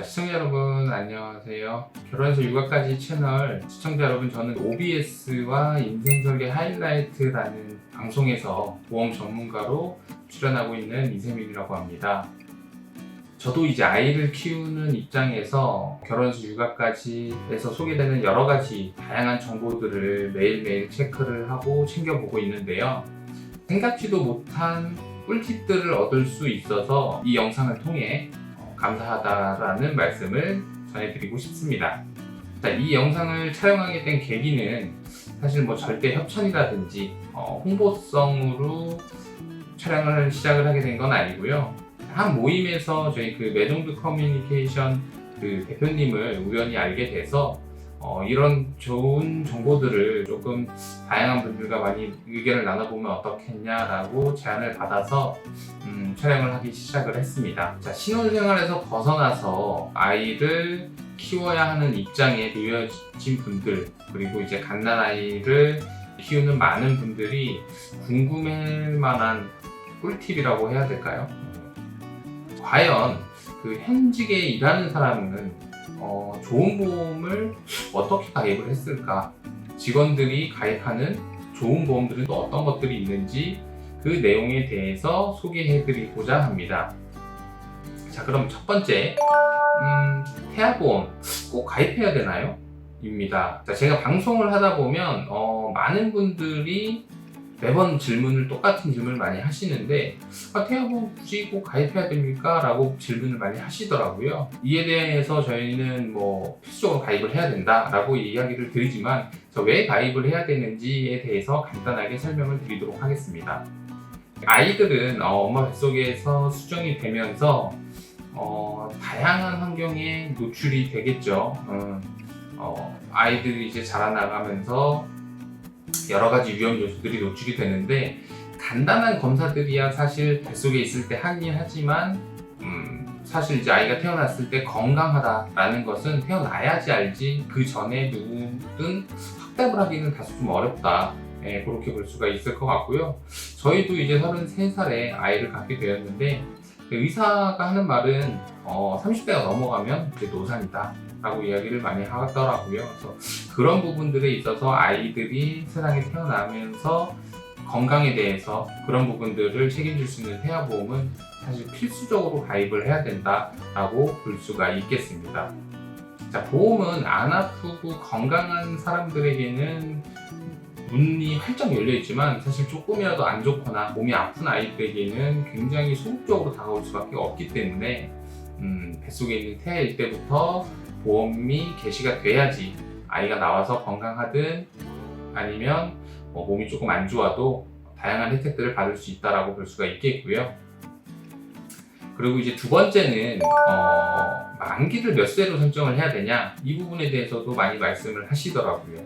자, 시청자 여러분 안녕하세요. 결혼해서 육아까지 채널 시청자 여러분 저는 OBS와 인생설계 하이라이트라는 방송에서 보험 전문가로 출연하고 있는 이세민이라고 합니다. 저도 이제 아이를 키우는 입장에서 결혼해서 육아까지 해서 소개되는 여러 가지 다양한 정보들을 매일매일 체크를 하고 챙겨보고 있는데요. 생각지도 못한 꿀팁들을 얻을 수 있어서 이 영상을 통해 어, 감사하다라는 말씀을 전해드리고 싶습니다. 자, 이 영상을 촬영하게 된 계기는 사실 뭐 절대 협찬이라든지 어, 홍보성으로 촬영을 시작을 하게 된 건 아니고요. 한 모임에서 저희 그 매동드 커뮤니케이션 그 대표님을 우연히 알게 돼서 어, 이런 좋은 정보들을 조금 다양한 분들과 많이 의견을 나눠보면 어떻겠냐라고 제안을 받아서 음, 촬영을 하기 시작을 했습니다. 자, 신혼생활에서 벗어나서 아이를 키워야 하는 입장에 놓여진 분들 그리고 이제 갓난아이를 키우는 많은 분들이 궁금할 만한 꿀팁이라고 해야 될까요? 과연 그 현직에 일하는 사람은 어, 좋은 보험을 어떻게 가입을 했을까? 직원들이 가입하는 좋은 보험들은 또 어떤 것들이 있는지 그 내용에 대해서 소개해드리고자 합니다. 자, 그럼 첫 번째, 음, 태아보험 꼭 가입해야 되나요? 입니다. 자, 제가 방송을 하다 보면 어, 많은 분들이 매번 질문을 똑같은 질문을 많이 하시는데 아, 태아보험 굳이 꼭 가입해야 됩니까? 라고 질문을 많이 하시더라고요. 이에 대해서 저희는 뭐 필수적으로 가입을 해야 된다라고 이야기를 드리지만 저왜 가입을 해야 되는지에 대해서 간단하게 설명을 드리도록 하겠습니다. 아이들은 어, 엄마 뱃속에서 수정이 되면서 어, 다양한 환경에 노출이 되겠죠. 음, 어, 아이들이 이제 자라나가면서 여러 가지 위험 요소들이 노출이 되는데 간단한 검사들이야 사실 뱃속에 있을 때 하긴 하지만 음, 사실 이제 아이가 태어났을 때 건강하다라는 것은 태어나야지 알지 그 전에 누구든 확답을 하기는 다소 좀 어렵다. 예, 그렇게 볼 수가 있을 것 같고요. 저희도 이제 33살에 아이를 갖게 되었는데 그 의사가 하는 말은 어, 30대가 넘어가면 이제 노산이다. 라고 이야기를 많이 하더라고요. 그래서 그런 부분들에 있어서 아이들이 세상에 태어나면서 건강에 대해서 그런 부분들을 책임질 수 있는 태아보험은 사실 필수적으로 가입을 해야 된다라고 볼 수가 있겠습니다. 자, 보험은 안 아프고 건강한 사람들에게는 문이 활짝 열려 있지만 사실 조금이라도 안 좋거나 몸이 아픈 아이들에게는 굉장히 소극적으로 다가올 수밖에 없기 때문에 음, 뱃속에 있는 태아일 때부터 보험이 개시가 돼야지 아이가 나와서 건강하든 아니면 뭐 몸이 조금 안 좋아도 다양한 혜택들을 받을 수 있다라고 볼 수가 있겠고요. 그리고 이제 두 번째는 어, 만기를 몇 세로 설정을 해야 되냐 이 부분에 대해서도 많이 말씀을 하시더라고요.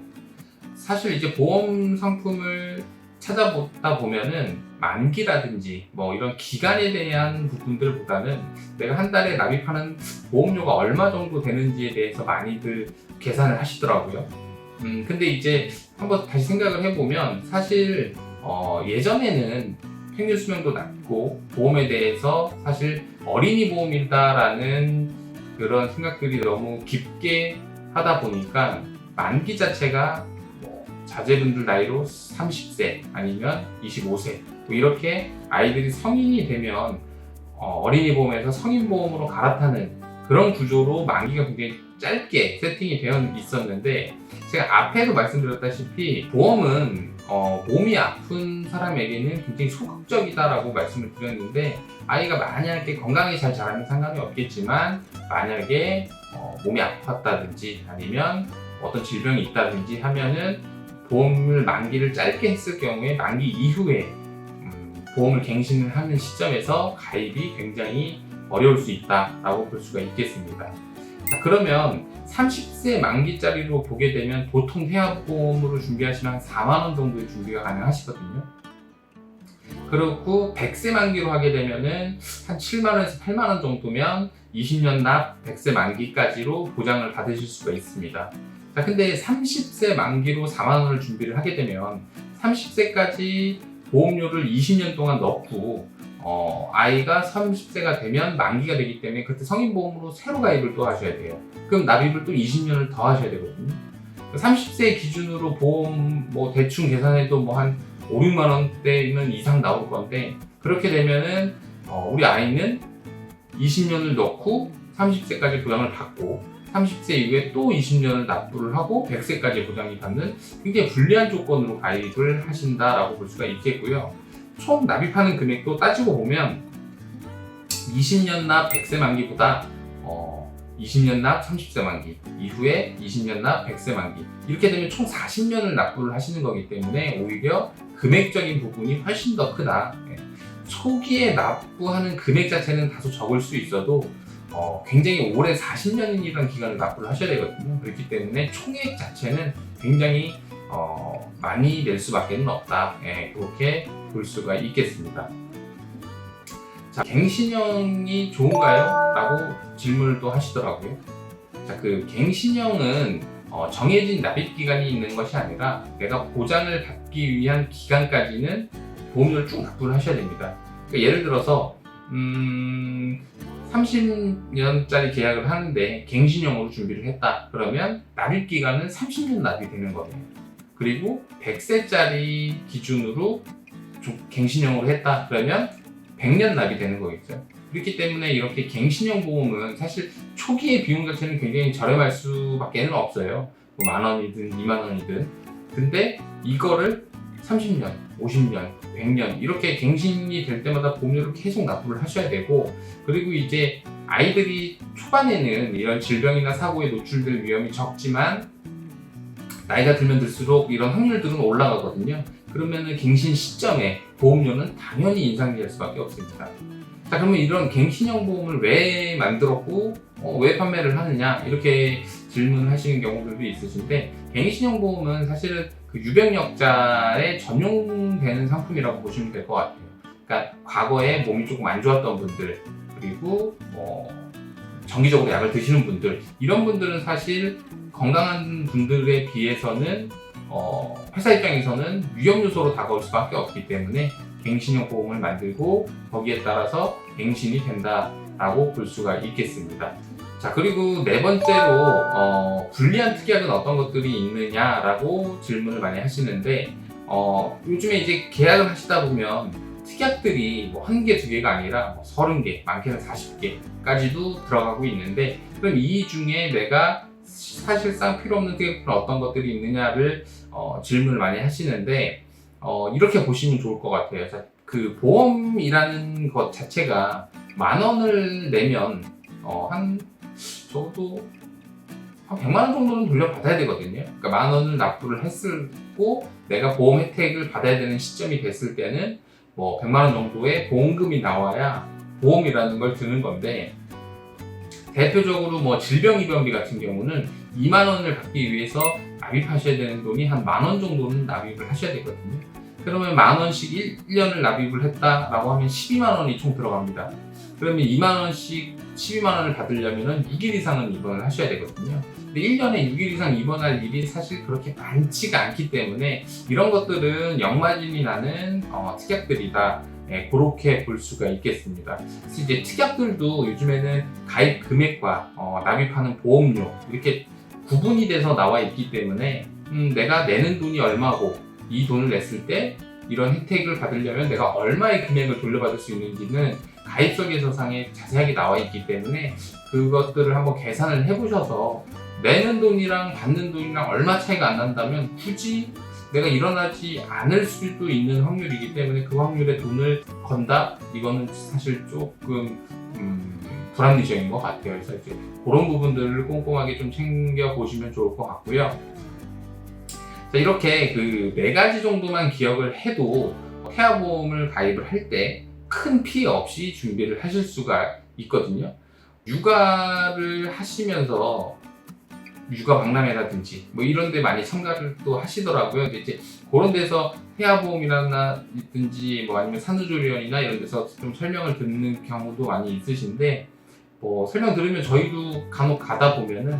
사실 이제 보험 상품을 찾아보다 보면은 만기라든지 뭐 이런 기간에 대한 부분들보다는 내가 한 달에 납입하는 보험료가 얼마 정도 되는지에 대해서 많이들 계산을 하시더라고요. 음, 근데 이제 한번 다시 생각을 해보면 사실 어, 예전에는 평균 수명도 낮고 보험에 대해서 사실 어린이 보험이다라는 그런 생각들이 너무 깊게 하다 보니까 만기 자체가 뭐 자제분들 나이로 30세 아니면 25세. 뭐 이렇게 아이들이 성인이 되면 어, 린이 보험에서 성인 보험으로 갈아타는 그런 구조로 만기가 굉장히 짧게 세팅이 되어 있었는데 제가 앞에도 말씀드렸다시피 보험은 어, 몸이 아픈 사람에게는 굉장히 소극적이다라고 말씀을 드렸는데 아이가 만약에 건강히 잘 자라면 상관이 없겠지만 만약에 어, 몸이 아팠다든지 아니면 어떤 질병이 있다든지 하면은 보험을 만기를 짧게 했을 경우에 만기 이후에 음, 보험을 갱신을 하는 시점에서 가입이 굉장히 어려울 수 있다라고 볼 수가 있겠습니다. 자, 그러면 30세 만기짜리로 보게 되면 보통 해약보험으로 준비하시면 한 4만원 정도의 준비가 가능하시거든요. 그렇고 100세 만기로 하게 되면은 한 7만원에서 8만원 정도면 20년 납 100세 만기까지로 보장을 받으실 수가 있습니다. 자, 근데 30세 만기로 4만 원을 준비를 하게 되면 30세까지 보험료를 20년 동안 넣고 어, 아이가 30세가 되면 만기가 되기 때문에 그때 성인보험으로 새로 가입을 또 하셔야 돼요. 그럼 납입을 또 20년을 더 하셔야 되거든요. 30세 기준으로 보험 뭐 대충 계산해도 뭐 한 5, 6만 원대는 이상 나올 건데 그렇게 되면은 어, 우리 아이는 20년을 넣고 30세까지 보장을 받고 30세 이후에 또 20년을 납부를 하고 100세까지 보장이 받는 굉장히 불리한 조건으로 가입을 하신다라고 볼 수가 있겠고요. 총 납입하는 금액도 따지고 보면 20년 납 100세 만기보다 어, 20년 납 30세 만기 이후에 20년 납 100세 만기 이렇게 되면 총 40년을 납부를 하시는 거기 때문에 오히려 금액적인 부분이 훨씬 더 크다. 예. 초기에 납부하는 금액 자체는 다소 적을 수 있어도 어, 굉장히 오래 40년이라는 기간을 납부를 하셔야 되거든요. 그렇기 때문에 총액 자체는 굉장히 어, 많이 낼 수밖에 없다. 예, 그렇게 볼 수가 있겠습니다. 자, 갱신형이 좋은가요? 라고 질문을 또 하시더라고요. 자, 그 갱신형은 어, 정해진 납입 기간이 있는 것이 아니라 내가 보장을 받기 위한 기간까지는 보험료를 쭉 납부를 하셔야 됩니다. 그러니까 예를 들어서 음, 30년짜리 계약을 하는데 갱신형으로 준비를 했다. 그러면 납입 기간은 30년 납입이 되는 거예요. 그리고 100세짜리 기준으로 좀 갱신형으로 했다. 그러면 100년 납이 되는 거겠죠. 그렇기 때문에 이렇게 갱신형 보험은 사실 초기의 비용 자체는 굉장히 저렴할 수밖에 는 없어요. 뭐만 원이든 2만 원이든. 근데 이거를 30년, 50년, 100년 이렇게 갱신이 될 때마다 보험료를 계속 납부를 하셔야 되고 그리고 이제 아이들이 초반에는 이런 질병이나 사고에 노출될 위험이 적지만 나이가 들면 들수록 이런 확률들은 올라가거든요. 그러면은 갱신 시점에 보험료는 당연히 인상이 될 수밖에 없습니다. 자 그러면 이런 갱신형 보험을 왜 만들었고 어, 왜 판매를 하느냐 이렇게 질문을 하시는 경우들도 있으신데 갱신형 보험은 사실은 그 유병력자에 전용되는 상품이라고 보시면 될 것 같아요. 그러니까 과거에 몸이 조금 안 좋았던 분들 그리고 뭐 정기적으로 약을 드시는 분들 이런 분들은 사실 건강한 분들에 비해서는 어, 회사 입장에서는 위험 요소로 다가올 수밖에 없기 때문에 갱신형 보험을 만들고 거기에 따라서 갱신이 된다라고 볼 수가 있겠습니다. 자 그리고 네 번째로 어, 불리한 특약은 어떤 것들이 있느냐라고 질문을 많이 하시는데 어, 요즘에 이제 계약을 하시다 보면 특약들이 뭐 한 개, 두 개가 아니라 뭐 30개, 많게는 40개까지도 들어가고 있는데 그럼 이 중에 내가 사실상 필요 없는 특약들은 어떤 것들이 있느냐를 어, 질문을 많이 하시는데 어, 이렇게 보시면 좋을 것 같아요. 자, 그 보험이라는 것 자체가 만 원을 내면 어, 한 적어도 한 100만 원 정도는 돌려받아야 되거든요. 그러니까 만 원을 납부를 했고 내가 보험 혜택을 받아야 되는 시점이 됐을 때는 뭐 100만 원 정도의 보험금이 나와야 보험이라는 걸 드는 건데 대표적으로 뭐 질병 입원비 같은 경우는 2만 원을 받기 위해서 납입하셔야 되는 돈이 한 만 원 정도는 납입을 하셔야 되거든요. 그러면 만 원씩 1 년을 납입을 했다라고 하면 12만 원이 총 들어갑니다. 그러면 2만 원씩 12만 원을 받으려면 6일 이상은 입원을 하셔야 되거든요. 근데 1년에 6일 이상 입원할 일이 사실 그렇게 많지가 않기 때문에 이런 것들은 역마진이 나는 어, 특약들이다. 예, 그렇게 볼 수가 있겠습니다. 그래서 이제 특약들도 요즘에는 가입 금액과 어, 납입하는 보험료 이렇게 구분이 돼서 나와 있기 때문에 음, 내가 내는 돈이 얼마고 이 돈을 냈을 때 이런 혜택을 받으려면 내가 얼마의 금액을 돌려받을 수 있는지는 가입서계서상에 자세하게 나와 있기 때문에 그것들을 한번 계산을 해보셔서 내는 돈이랑 받는 돈이랑 얼마 차이가 안 난다면 굳이 내가 일어나지 않을 수도 있는 확률이기 때문에 그 확률에 돈을 건다 이거는 사실 조금 음, 불합리적인 것 같아요. 그래서 이제 그런 부분들을 꼼꼼하게 좀 챙겨 보시면 좋을 것 같고요. 자, 이렇게 그 네 가지 정도만 기억을 해도 태아보험을 가입을 할 때 큰 피해 없이 준비를 하실 수가 있거든요. 육아를 하시면서 육아 박람회라든지 뭐 이런 데 많이 참가를 또 하시더라고요. 이제 그런 데서 태아보험이라든지 뭐 아니면 산후조리원이나 이런 데서 좀 설명을 듣는 경우도 많이 있으신데 뭐 설명 들으면 저희도 간혹 가다 보면은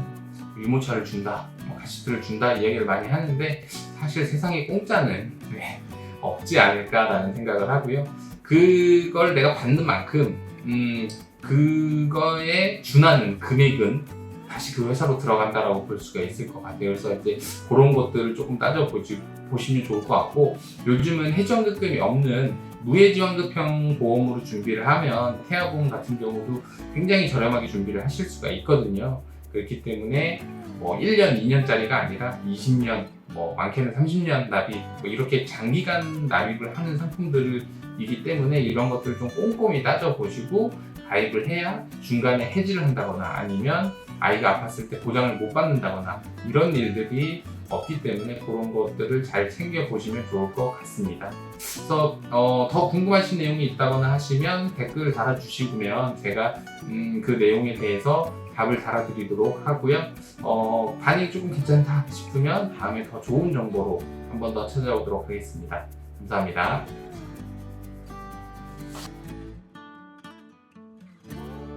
유모차를 준다, 뭐 가시트를 준다 이야기를 많이 하는데 사실 세상에 공짜는 네, 없지 않을까라는 생각을 하고요. 그걸 내가 받는 만큼 음, 그거에 준하는 금액은 다시 그 회사로 들어간다라고 볼 수가 있을 것 같아요. 그래서 이제 그런 것들을 조금 따져보시, 보시면 좋을 것 같고 요즘은 해지원급금이 없는 무해지원급형 보험으로 준비를 하면 태아보험 같은 경우도 굉장히 저렴하게 준비를 하실 수가 있거든요. 그렇기 때문에 뭐 1년, 2년짜리가 아니라 20년, 뭐 많게는 30년 납입, 뭐 이렇게 장기간 납입을 하는 상품들이기 때문에 이런 것들을 좀 꼼꼼히 따져보시고 가입을 해야 중간에 해지를 한다거나 아니면 아이가 아팠을 때 보장을 못 받는다거나 이런 일들이 없기 때문에 그런 것들을 잘 챙겨보시면 좋을 것 같습니다. 그래서 어, 더 궁금하신 내용이 있다거나 하시면 댓글 달아주시면 제가 음, 그 내용에 대해서 답을 달아드리도록 하고요. 어, 반응이 조금 괜찮다 싶으면 다음에 더 좋은 정보로 한 번 더 찾아오도록 하겠습니다. 감사합니다.